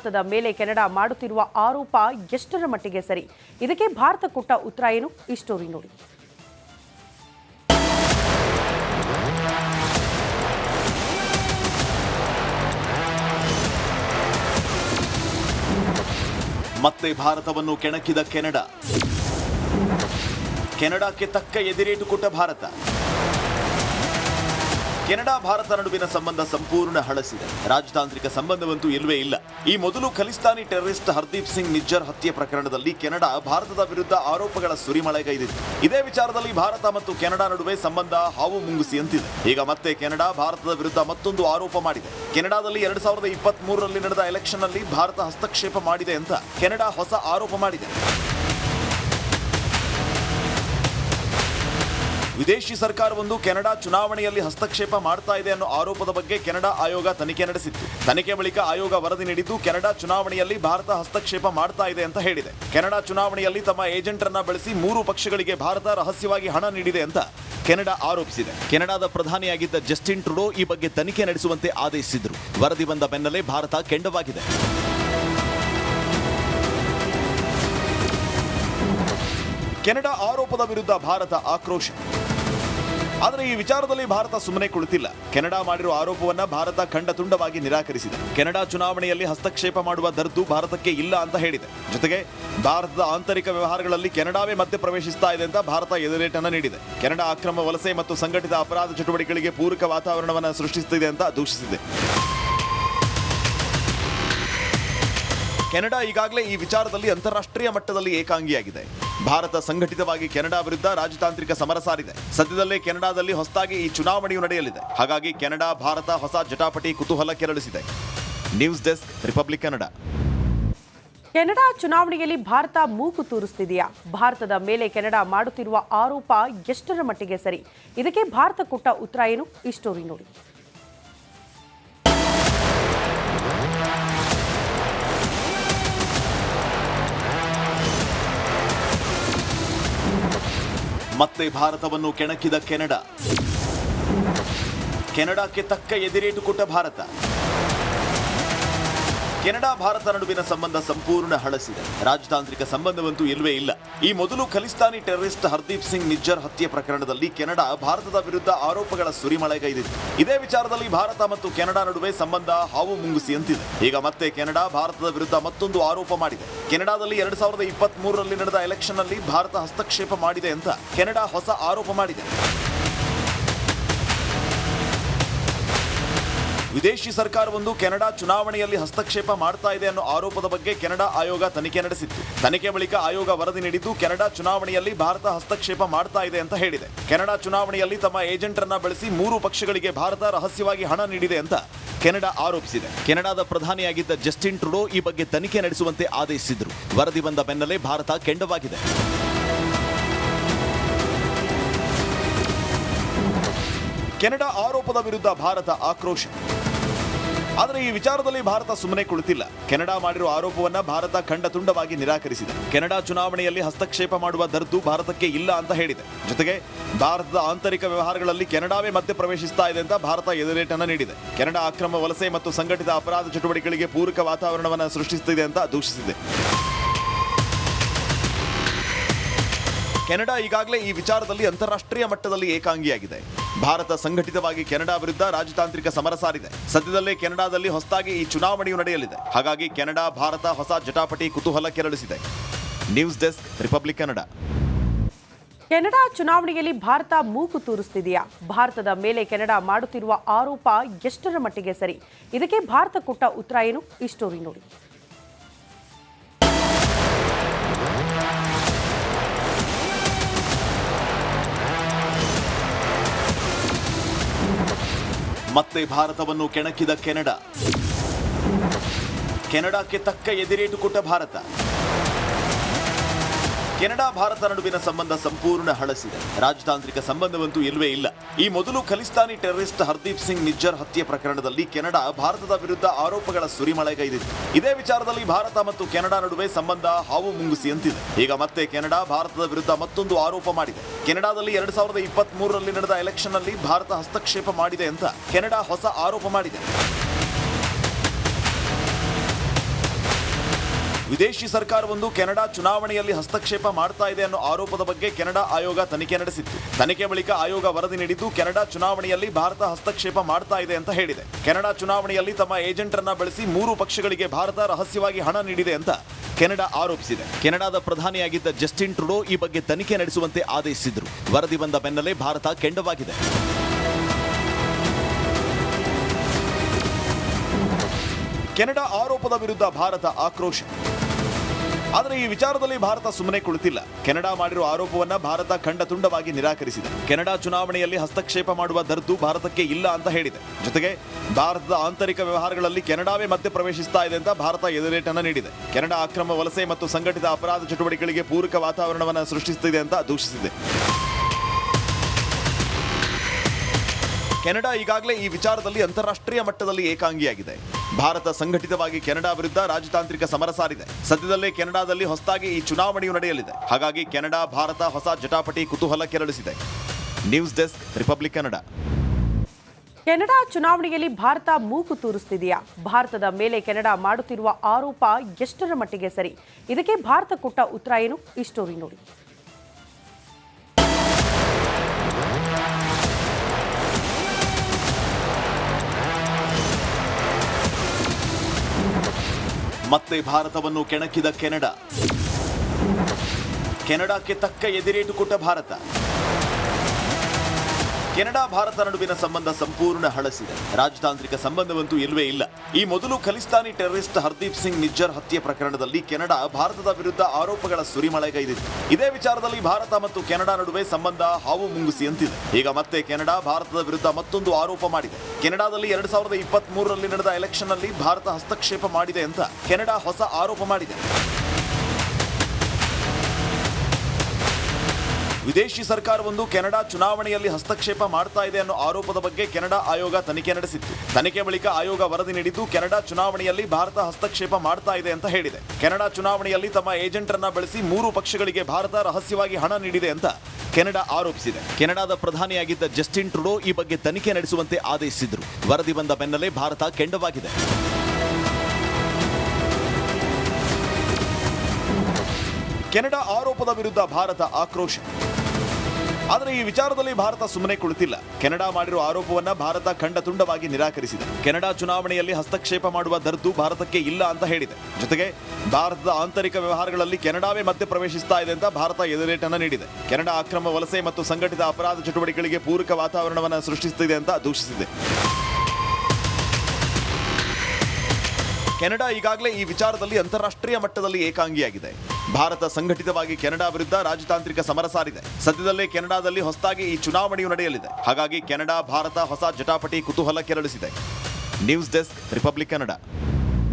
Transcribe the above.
ಭಾರತದ ಮೇಲೆ ಕೆನಡಾ ಮಾಡುತ್ತಿರುವ ಆರೋಪ ಎಷ್ಟರ ಮಟ್ಟಿಗೆ ಸರಿ? ಇದಕ್ಕೆ ಭಾರತ ಕೊಟ್ಟ ಉತ್ತರ ಏನು? ಈ ಸ್ಟೋರಿ ನೋಡಿ. ಮತ್ತೆ ಭಾರತವನ್ನು ಕೆಣಕಿದ ಕೆನಡಾ. ಕೆನಡಾಕ್ಕೆ ತಕ್ಕ ಎದಿರೇಟು ಕೊಟ್ಟ ಭಾರತ. ಕೆನಡಾ, ಭಾರತ ನಡುವಿನ ಸಂಬಂಧ ಸಂಪೂರ್ಣ ಹಳಸಿದೆ. ರಾಜತಾಂತ್ರಿಕ ಸಂಬಂಧವಂತೂ ಇಲ್ವೇ ಇಲ್ಲ. ಈ ಮೊದಲು ಖಲಿಸ್ತಾನಿ ಟೆರರಿಸ್ಟ್ ಹರ್ದೀಪ್ ಸಿಂಗ್ ನಿಜ್ಜರ್ ಹತ್ಯೆ ಪ್ರಕರಣದಲ್ಲಿ ಕೆನಡಾ, ಭಾರತದ ವಿರುದ್ಧ ಆರೋಪಗಳ ಸುರಿಮಳೆಗೈದಿತ್ತು ಇದೇ ವಿಚಾರದಲ್ಲಿ ಭಾರತ ಮತ್ತು ಕೆನಡಾ ನಡುವೆ ಸಂಬಂಧ ಹಾವು ಮುಂಗುಸಿಯಂತಿದೆ. ಈಗ ಮತ್ತೆ ಕೆನಡಾ, ಭಾರತದ ವಿರುದ್ಧ ಮತ್ತೊಂದು ಆರೋಪ ಮಾಡಿದೆ. ಕೆನಡಾದಲ್ಲಿ ಎರಡ್ ಸಾವಿರದ ಇಪ್ಪತ್ತ್ ಮೂರರಲ್ಲಿ ನಡೆದ ಎಲೆಕ್ಷನ್ನಲ್ಲಿ ಭಾರತ ಹಸ್ತಕ್ಷೇಪ ಮಾಡಿದೆ ಅಂತ ಕೆನಡಾ ಹೊಸ ಆರೋಪ ಮಾಡಿದೆ. ವಿದೇಶಿ ಸರ್ಕಾರವೊಂದು ಕೆನಡಾ ಚುನಾವಣೆಯಲ್ಲಿ ಹಸ್ತಕ್ಷೇಪ ಮಾಡ್ತಾ ಇದೆ ಅನ್ನೋ ಆರೋಪದ ಬಗ್ಗೆ ಕೆನಡಾ ಆಯೋಗ ತನಿಖೆ ನಡೆಸಿತ್ತು. ತನಿಖೆ ಬಳಿಕ ಆಯೋಗ ವರದಿ ನೀಡಿದ್ದು, ಕೆನಡಾ ಚುನಾವಣೆಯಲ್ಲಿ ಭಾರತ ಹಸ್ತಕ್ಷೇಪ ಮಾಡ್ತಾ ಇದೆ ಅಂತ ಹೇಳಿದೆ. ಕೆನಡಾ ಚುನಾವಣೆಯಲ್ಲಿ ತಮ್ಮ ಏಜೆಂಟರನ್ನ ಬಳಸಿ ಮೂರು ಪಕ್ಷಗಳಿಗೆ ಭಾರತ ರಹಸ್ಯವಾಗಿ ಹಣ ನೀಡಿದೆ ಅಂತ ಕೆನಡಾ ಆರೋಪಿಸಿದೆ. ಕೆನಡಾದ ಪ್ರಧಾನಿಯಾಗಿದ್ದ ಜಸ್ಟಿನ್ ಟ್ರುಡೋ ಈ ಬಗ್ಗೆ ತನಿಖೆ ನಡೆಸುವಂತೆ ಆದೇಶಿಸಿದ್ರು. ವರದಿ ಬಂದ ಬೆನ್ನಲ್ಲೇ ಭಾರತ ಕೆಂಡವಾಗಿದೆ. ಕೆನಡಾ ಆರೋಪದ ವಿರುದ್ಧ ಭಾರತ ಆಕ್ರೋಶ. ಆದರೆ ಈ ವಿಚಾರದಲ್ಲಿ ಭಾರತ ಸುಮ್ಮನೆ ಕುಳಿತಿಲ್ಲ. ಕೆನಡಾ ಮಾಡಿರುವ ಆರೋಪವನ್ನ ಭಾರತ ಖಂಡತುಂಡವಾಗಿ ನಿರಾಕರಿಸಿದೆ. ಕೆನಡಾ ಚುನಾವಣೆಯಲ್ಲಿ ಹಸ್ತಕ್ಷೇಪ ಮಾಡುವ ದರ್ದು ಭಾರತಕ್ಕೆ ಇಲ್ಲ ಅಂತ ಹೇಳಿದೆ. ಜೊತೆಗೆ ಭಾರತದ ಆಂತರಿಕ ವ್ಯವಹಾರಗಳಲ್ಲಿ ಕೆನಡಾವೇ ಮಧ್ಯ ಪ್ರವೇಶಿಸ್ತಾ ಇದೆ ಅಂತ ಭಾರತ ಎದುರೇಟನ್ನ ನೀಡಿದೆ. ಕೆನಡಾ ಅಕ್ರಮ ವಲಸೆ ಮತ್ತು ಸಂಘಟಿತ ಅಪರಾಧ ಚಟುವಟಿಕೆಗಳಿಗೆ ಪೂರಕ ವಾತಾವರಣವನ್ನು ಸೃಷ್ಟಿಸುತ್ತಿದೆ ಅಂತ ದೂಷಿಸಿದೆ. ಕೆನಡಾ ಈಗಾಗಲೇ ಈ ವಿಚಾರದಲ್ಲಿ ಅಂತಾರಾಷ್ಟ್ರೀಯ ಮಟ್ಟದಲ್ಲಿ ಏಕಾಂಗಿಯಾಗಿದೆ. ಭಾರತ ಸಂಘಟಿತವಾಗಿ ಕೆನಡಾ ವಿರುದ್ಧ ರಾಜತಾಂತ್ರಿಕ ಸಮರ ಸಾರಿದೆ. ಸದ್ಯದಲ್ಲೇ ಕೆನಡಾದಲ್ಲಿ ಹೊಸದಾಗಿ ಈ ಚುನಾವಣೆಯು ನಡೆಯಲಿದೆ. ಹಾಗಾಗಿ ಕೆನಡಾ, ಭಾರತ ಹೊಸ ಜಟಾಪಟಿ ಕುತೂಹಲ ಕೆರಳಿಸಿದೆ. News desk, Republic Kannada. Canada ಚುನಾವಣೆಯಲ್ಲಿ ಭಾರತ ಮೂಗು ತೂರಿಸ್ತಿದೆಯಾ? ಭಾರತದ ಮೇಲೆ ಕೆನಡಾ ಮಾಡುತ್ತಿರುವ ಆರೋಪ ಎಷ್ಟರ ಮಟ್ಟಿಗೆ ಸರಿ? ಇದಕ್ಕೆ ಭಾರತ ಕೊಟ್ಟ ಉತ್ತರ ಏನು? ಈ ಸ್ಟೋರಿ ನೋಡಿ. ಮತ್ತೆ ಭಾರತವನ್ನು ಕೆಣಕಿದ ಕೆನಡಾ. ಕೆನಡಾಕ್ಕೆ ತಕ್ಕ ಎದಿರೇಟು ಕೊಟ್ಟ ಭಾರತ. ಕೆನಡಾ ಭಾರತ ನಡುವಿನ ಸಂಬಂಧ ಸಂಪೂರ್ಣ ಹಳಸಿದೆ. ರಾಜತಾಂತ್ರಿಕ ಸಂಬಂಧವಂತೂ ಇಲ್ವೇ ಇಲ್ಲ. ಈ ಮೊದಲು ಖಲಿಸ್ತಾನಿ ಟೆರರಿಸ್ಟ್ ಹರ್ದೀಪ್ ಸಿಂಗ್ ನಿಜ್ಜರ್ ಹತ್ಯೆ ಪ್ರಕರಣದಲ್ಲಿ ಕೆನಡಾ ಭಾರತದ ವಿರುದ್ಧ ಆರೋಪಗಳ ಸುರಿಮಳೆಗೈದಿತ್ತು ಇದೇ ವಿಚಾರದಲ್ಲಿ ಭಾರತ ಮತ್ತು ಕೆನಡಾ ನಡುವೆ ಸಂಬಂಧ ಹಾವು ಮುಂಗುಸಿಯಂತಿದೆ ಈಗ ಮತ್ತೆ ಕೆನಡಾ ಭಾರತದ ವಿರುದ್ಧ ಮತ್ತೊಂದು ಆರೋಪ ಮಾಡಿದೆ. ಕೆನಡಾದಲ್ಲಿ ಎರಡ್ ಸಾವಿರದ ಇಪ್ಪತ್ತ್ ಮೂರರಲ್ಲಿ ನಡೆದ ಎಲೆಕ್ಷನ್ನಲ್ಲಿ ಭಾರತ ಹಸ್ತಕ್ಷೇಪ ಮಾಡಿದೆ ಅಂತ ಕೆನಡಾ ಹೊಸ ಆರೋಪ ಮಾಡಿದೆ. ವಿದೇಶಿ ಸರ್ಕಾರವೊಂದು ಕೆನಡಾ ಚುನಾವಣೆಯಲ್ಲಿ ಹಸ್ತಕ್ಷೇಪ ಮಾಡ್ತಾ ಇದೆ ಅನ್ನೋ ಆರೋಪದ ಬಗ್ಗೆ ಕೆನಡಾ ಆಯೋಗ ತನಿಖೆ ನಡೆಸಿತ್ತು. ತನಿಖೆ ಬಳಿಕ ಆಯೋಗ ವರದಿ ನೀಡಿದ್ದು, ಕೆನಡಾ ಚುನಾವಣೆಯಲ್ಲಿ ಭಾರತ ಹಸ್ತಕ್ಷೇಪ ಮಾಡ್ತಾ ಇದೆ ಅಂತ ಹೇಳಿದೆ. ಕೆನಡಾ ಚುನಾವಣೆಯಲ್ಲಿ ತಮ್ಮ ಏಜೆಂಟರನ್ನ ಬಳಸಿ ಮೂರು ಪಕ್ಷಗಳಿಗೆ ಭಾರತ ರಹಸ್ಯವಾಗಿ ಹಣ ನೀಡಿದೆ ಅಂತ ಕೆನಡಾ ಆರೋಪಿಸಿದೆ. ಕೆನಡಾದ ಪ್ರಧಾನಿಯಾಗಿದ್ದ ಜಸ್ಟಿನ್ ಟ್ರುಡೋ ಈ ಬಗ್ಗೆ ತನಿಖೆ ನಡೆಸುವಂತೆ ಆದೇಶಿಸಿದರು. ವರದಿ ಬಂದ ಬೆನ್ನಲ್ಲೇ ಭಾರತ ಕೆಂಡವಾಗಿದೆ. ಕೆನಡಾ ಆರೋಪದ ವಿರುದ್ಧ ಭಾರತ ಆಕ್ರೋಶ. ಆದರೆ ಈ ವಿಚಾರದಲ್ಲಿ ಭಾರತ ಸುಮ್ಮನೆ ಕುಳಿತಿಲ್ಲ. ಕೆನಡಾ ಮಾಡಿರುವ ಆರೋಪವನ್ನ ಭಾರತ ಖಂಡತುಂಡವಾಗಿ ನಿರಾಕರಿಸಿದೆ. ಕೆನಡಾ ಚುನಾವಣೆಯಲ್ಲಿ ಹಸ್ತಕ್ಷೇಪ ಮಾಡುವ ದರ್ದು ಭಾರತಕ್ಕೆ ಇಲ್ಲ ಅಂತ ಹೇಳಿದೆ. ಜೊತೆಗೆ ಭಾರತದ ಆಂತರಿಕ ವ್ಯವಹಾರಗಳಲ್ಲಿ ಕೆನಡಾವೇ ಮತ್ತೆ ಪ್ರವೇಶಿಸ್ತಾ ಇದೆ ಅಂತ ಭಾರತ ಎದುರೇಟನ್ನು ನೀಡಿದೆ. ಕೆನಡಾ ಅಕ್ರಮ ವಲಸೆ ಮತ್ತು ಸಂಘಟಿತ ಅಪರಾಧ ಚಟುವಟಿಕೆಗಳಿಗೆ ಪೂರಕ ವಾತಾವರಣವನ್ನು ಸೃಷ್ಟಿಸುತ್ತಿದೆ ಅಂತ ದೂಷಿಸಿದೆ. ಕೆನಡಾ ಈಗಾಗಲೇ ಈ ವಿಚಾರದಲ್ಲಿ ಅಂತಾರಾಷ್ಟ್ರೀಯ ಮಟ್ಟದಲ್ಲಿ ಏಕಾಂಗಿಯಾಗಿದೆ. ಭಾರತ ಸಂಘಟಿತವಾಗಿ ಕೆನಡಾ ವಿರುದ್ಧ ರಾಜತಾಂತ್ರಿಕ ಸಮರ ಸಾರಿದೆ. ಸದ್ಯದಲ್ಲೇ ಕೆನಡಾದಲ್ಲಿ ಹೊಸದಾಗಿ ಈ ಚುನಾವಣೆಯು ನಡೆಯಲಿದೆ. ಹಾಗಾಗಿ ಕೆನಡಾ, ಭಾರತ ಹೊಸ ಜಟಾಪಟಿ ಕುತೂಹಲ ಕೆರಳಿಸಿದೆ. News desk, Republic Kannada. Canada ಚುನಾವಣೆಯಲ್ಲಿ ಭಾರತ ಮೂಗು ತೂರಿಸ್ತಿದೆಯಾ? ಭಾರತದ ಮೇಲೆ ಕೆನಡಾ ಮಾಡುತ್ತಿರುವ ಆರೋಪ ಎಷ್ಟರ ಮಟ್ಟಿಗೆ ಸರಿ? ಇದಕ್ಕೆ ಭಾರತ ಕೊಟ್ಟ ಉತ್ತರ ಏನು? ಈ ಸ್ಟೋರಿ ನೋಡಿ. ಮತ್ತೆ ಭಾರತವನ್ನು ಕೆಣಕಿದ ಕೆನಡಾ. ಕೆನಡಾಕ್ಕೆ ತಕ್ಕ ಎದಿರೇಟು ಕೊಟ್ಟ ಭಾರತ. ಕೆನಡಾ, ಭಾರತ ನಡುವಿನ ಸಂಬಂಧ ಸಂಪೂರ್ಣ ಹಳಸಿದೆ. ರಾಜತಾಂತ್ರಿಕ ಸಂಬಂಧವಂತೂ ಇಲ್ವೇ ಇಲ್ಲ. ಈ ಮೊದಲು ಖಲಿಸ್ತಾನಿ ಟೆರರಿಸ್ಟ್ ಹರ್ದೀಪ್ ಸಿಂಗ್ ನಿಜ್ಜರ್ ಹತ್ಯೆ ಪ್ರಕರಣದಲ್ಲಿ ಕೆನಡಾ, ಭಾರತದ ವಿರುದ್ಧ ಆರೋಪಗಳ ಸುರಿಮಳೆಗೈದಿತ್ತು ಇದೇ ವಿಚಾರದಲ್ಲಿ ಭಾರತ ಮತ್ತು ಕೆನಡಾ ನಡುವೆ ಸಂಬಂಧ ಹಾವು ಮುಂಗುಸಿಯಂತಿದೆ ಈಗ ಮತ್ತೆ ಕೆನಡಾ, ಭಾರತದ ವಿರುದ್ಧ ಮತ್ತೊಂದು ಆರೋಪ ಮಾಡಿದೆ. ಕೆನಡಾದಲ್ಲಿ ಎರಡ್ ಸಾವಿರದ ಇಪ್ಪತ್ತ್ ಮೂರರಲ್ಲಿ ನಡೆದ ಎಲೆಕ್ಷನ್ನಲ್ಲಿ ಭಾರತ ಹಸ್ತಕ್ಷೇಪ ಮಾಡಿದೆ ಅಂತ ಕೆನಡಾ ಹೊಸ ಆರೋಪ ಮಾಡಿದೆ. ವಿದೇಶಿ ಸರ್ಕಾರವೊಂದು ಕೆನಡಾ ಚುನಾವಣೆಯಲ್ಲಿ ಹಸ್ತಕ್ಷೇಪ ಮಾಡ್ತಾ ಇದೆ ಅನ್ನೋ ಆರೋಪದ ಬಗ್ಗೆ ಕೆನಡಾ ಆಯೋಗ ತನಿಖೆ ನಡೆಸಿತ್ತು. ತನಿಖೆ ಬಳಿಕ ಆಯೋಗ ವರದಿ ನೀಡಿದ್ದು, ಕೆನಡಾ ಚುನಾವಣೆಯಲ್ಲಿ ಭಾರತ ಹಸ್ತಕ್ಷೇಪ ಮಾಡ್ತಾ ಇದೆ ಅಂತ ಹೇಳಿದೆ. ಕೆನಡಾ ಚುನಾವಣೆಯಲ್ಲಿ ತಮ್ಮ ಏಜೆಂಟರನ್ನ ಬಳಸಿ ಮೂರು ಪಕ್ಷಗಳಿಗೆ ಭಾರತ ರಹಸ್ಯವಾಗಿ ಹಣ ನೀಡಿದೆ ಅಂತ ಕೆನಡಾ ಆರೋಪಿಸಿದೆ. ಕೆನಡಾದ ಪ್ರಧಾನಿಯಾಗಿದ್ದ ಜಸ್ಟಿನ್ ಟ್ರುಡೋ ಈ ಬಗ್ಗೆ ತನಿಖೆ ನಡೆಸುವಂತೆ ಆದೇಶಿಸಿದ್ರು. ವರದಿ ಬಂದ ಬೆನ್ನಲ್ಲೇ ಭಾರತ ಕೆಂಡವಾಗಿದೆ. ಕೆನಡಾ ಆರೋಪದ ವಿರುದ್ಧ ಭಾರತ ಆಕ್ರೋಶ. ಆದರೆ ಈ ವಿಚಾರದಲ್ಲಿ ಭಾರತ ಸುಮ್ಮನೆ ಕುಳಿತಿಲ್ಲ. ಕೆನಡಾ ಮಾಡಿರುವ ಆರೋಪವನ್ನ ಭಾರತ ಖಂಡತುಂಡವಾಗಿ ನಿರಾಕರಿಸಿದೆ. ಕೆನಡಾ ಚುನಾವಣೆಯಲ್ಲಿ ಹಸ್ತಕ್ಷೇಪ ಮಾಡುವ ದರ್ದು ಭಾರತಕ್ಕೆ ಇಲ್ಲ ಅಂತ ಹೇಳಿದೆ. ಜೊತೆಗೆ ಭಾರತದ ಆಂತರಿಕ ವ್ಯವಹಾರಗಳಲ್ಲಿ ಕೆನಡಾವೇ ಮತ್ತೆ ಪ್ರವೇಶಿಸ್ತಾ ಇದೆ ಅಂತ ಭಾರತ ಎದುರೇಟನ್ನ ನೀಡಿದೆ. ಕೆನಡಾ ಅಕ್ರಮ ವಲಸೆ ಮತ್ತು ಸಂಘಟಿತ ಅಪರಾಧ ಚಟುವಟಿಕೆಗಳಿಗೆ ಪೂರಕ ವಾತಾವರಣವನ್ನು ಸೃಷ್ಟಿಸುತ್ತಿದೆ ಅಂತ ದೂಷಿಸಿದೆ. ಕೆನಡಾ ಈಗಾಗಲೇ ಈ ವಿಚಾರದಲ್ಲಿ ಅಂತಾರಾಷ್ಟ್ರೀಯ ಮಟ್ಟದಲ್ಲಿ ಏಕಾಂಗಿಯಾಗಿದೆ. ಭಾರತ ಸಂಘಟಿತವಾಗಿ ಕೆನಡಾ ವಿರುದ್ಧ ರಾಜತಾಂತ್ರಿಕ ಸಮರ ಸಾರಿದೆ. ಸದ್ಯದಲ್ಲೇ ಕೆನಡಾದಲ್ಲಿ ಹೊಸದಾಗಿ ಈ ಚುನಾವಣೆಯು ನಡೆಯಲಿದೆ. ಹಾಗಾಗಿ ಕೆನಡಾ, ಭಾರತ ಹೊಸ ಜಟಾಪಟಿ ಕುತೂಹಲ ಕೆರಳಿಸಿದೆ. News desk, Republic Kannada. Canada ಚುನಾವಣೆಯಲ್ಲಿ ಭಾರತ ಮೂಗು ತೂರಿಸ್ತಿದೆಯಾ? ಭಾರತದ ಮೇಲೆ ಕೆನಡಾ ಮಾಡುತ್ತಿರುವ ಆರೋಪ ಎಷ್ಟರ ಮಟ್ಟಿಗೆ ಸರಿ? ಇದಕ್ಕೆ ಭಾರತ ಕೊಟ್ಟ ಉತ್ತರ ಏನು? ಈ ಸ್ಟೋರಿ ನೋಡಿ. ಮತ್ತೆ ಭಾರತವನ್ನು ಕೆಣಕಿದ ಕೆನಡಾ. ಕೆನಡಾಕ್ಕೆ ತಕ್ಕ ಎದಿರೇಟು ಕೊಟ್ಟ ಭಾರತ. ಕೆನಡಾ ಭಾರತ ನಡುವಿನ ಸಂಬಂಧ ಸಂಪೂರ್ಣ ಹಳಸಿದೆ. ರಾಜತಾಂತ್ರಿಕ ಸಂಬಂಧವಂತೂ ಇಲ್ಲವೇ ಇಲ್ಲ. ಈ ಮೊದಲು ಖಲಿಸ್ತಾನಿ ಟೆರರಿಸ್ಟ್ ಹರ್ದೀಪ್ ಸಿಂಗ್ ನಿಜ್ಜರ್ ಹತ್ಯೆ ಪ್ರಕರಣದಲ್ಲಿ ಕೆನಡಾ ಭಾರತದ ವಿರುದ್ಧ ಆರೋಪಗಳ ಸುರಿಮಳೆಗೈದಿದೆ. ಇದೇ ವಿಚಾರದಲ್ಲಿ ಭಾರತ ಮತ್ತು ಕೆನಡಾ ನಡುವೆ ಸಂಬಂಧ ಹಾವು ಮುಂಗುಸಿಯಂತಿದೆ ಈಗ ಮತ್ತೆ ಕೆನಡಾ ಭಾರತದ ವಿರುದ್ಧ ಮತ್ತೊಂದು ಆರೋಪ ಮಾಡಿದೆ. ಕೆನಡಾದಲ್ಲಿ ಎರಡ್ ಸಾವಿರದ ಇಪ್ಪತ್ತ್ ಮೂರರಲ್ಲಿ ನಡೆದ ಎಲೆಕ್ಷನ್ನಲ್ಲಿ ಭಾರತ ಹಸ್ತಕ್ಷೇಪ ಮಾಡಿದೆ ಅಂತ ಕೆನಡಾ ಹೊಸ ಆರೋಪ ಮಾಡಿದೆ. ವಿದೇಶಿ ಸರ್ಕಾರವೊಂದು ಕೆನಡಾ ಚುನಾವಣೆಯಲ್ಲಿ ಹಸ್ತಕ್ಷೇಪ ಮಾಡ್ತಾ ಇದೆ ಅನ್ನೋ ಆರೋಪದ ಬಗ್ಗೆ ಕೆನಡಾ ಆಯೋಗ ತನಿಖೆ ನಡೆಸಿತ್ತು. ತನಿಖೆ ಬಳಿಕ ಆಯೋಗ ವರದಿ ನೀಡಿದ್ದು, ಕೆನಡಾ ಚುನಾವಣೆಯಲ್ಲಿ ಭಾರತ ಹಸ್ತಕ್ಷೇಪ ಮಾಡ್ತಾ ಇದೆ ಅಂತ ಹೇಳಿದೆ. ಕೆನಡಾ ಚುನಾವಣೆಯಲ್ಲಿ ತಮ್ಮ ಏಜೆಂಟರನ್ನ ಬಳಸಿ ಮೂರು ಪಕ್ಷಗಳಿಗೆ ಭಾರತ ರಹಸ್ಯವಾಗಿ ಹಣ ನೀಡಿದೆ ಅಂತ ಕೆನಡಾ ಆರೋಪಿಸಿದೆ. ಕೆನಡಾದ ಪ್ರಧಾನಿಯಾಗಿದ್ದ ಜಸ್ಟಿನ್ ಟ್ರುಡೋ ಈ ಬಗ್ಗೆ ತನಿಖೆ ನಡೆಸುವಂತೆ ಆದೇಶಿಸಿದ್ರು. ವರದಿ ಬಂದ ಬೆನ್ನಲ್ಲೇ ಭಾರತ ಕೆಂಡವಾಗಿದೆ. ಕೆನಡಾ ಆರೋಪದ ವಿರುದ್ಧ ಭಾರತ ಆಕ್ರೋಶ. ಆದರೆ ಈ ವಿಚಾರದಲ್ಲಿ ಭಾರತ ಸುಮ್ಮನೆ ಕುಳಿತಿಲ್ಲ. ಕೆನಡಾ ಮಾಡಿರುವ ಆರೋಪವನ್ನ ಭಾರತ ಖಂಡತುಂಡವಾಗಿ ನಿರಾಕರಿಸಿದೆ. ಕೆನಡಾ ಚುನಾವಣೆಯಲ್ಲಿ ಹಸ್ತಕ್ಷೇಪ ಮಾಡುವ ದರ್ದು ಭಾರತಕ್ಕೆ ಇಲ್ಲ ಅಂತ ಹೇಳಿದೆ. ಜೊತೆಗೆ ಭಾರತದ ಆಂತರಿಕ ವ್ಯವಹಾರಗಳಲ್ಲಿ ಕೆನಡಾವೇ ಮಧ್ಯ ಪ್ರವೇಶಿಸ್ತಾ ಇದೆ ಅಂತ ಭಾರತ ಎದುರೇಟನ್ನು ನೀಡಿದೆ. ಕೆನಡಾ ಅಕ್ರಮ ವಲಸೆ ಮತ್ತು ಸಂಘಟಿತ ಅಪರಾಧ ಚಟುವಟಿಕೆಗಳಿಗೆ ಪೂರಕ ವಾತಾವರಣವನ್ನು ಸೃಷ್ಟಿಸುತ್ತಿದೆ ಅಂತ ದೂಷಿಸಿದೆ. ಕೆನಡಾ ಈಗಾಗಲೇ ಈ ವಿಚಾರದಲ್ಲಿ ಅಂತಾರಾಷ್ಟ್ರೀಯ ಮಟ್ಟದಲ್ಲಿ ಏಕಾಂಗಿಯಾಗಿದೆ. ಭಾರತ ಸಂಘಟಿತವಾಗಿ ಕೆನಡಾ ವಿರುದ್ಧ ರಾಜತಾಂತ್ರಿಕ ಸಮರ ಸಾರಿದೆ. ಸದ್ಯದಲ್ಲೇ ಕೆನಡಾದಲ್ಲಿ ಹೊಸದಾಗಿ ಈ ಚುನಾವಣೆಯು ನಡೆಯಲಿದೆ. ಹಾಗಾಗಿ ಕೆನಡಾ, ಭಾರತ ಹೊಸ ಜಟಾಪಟಿ ಕುತೂಹಲ ಕೆರಳಿಸಿದೆ. News desk, Republic Kannada.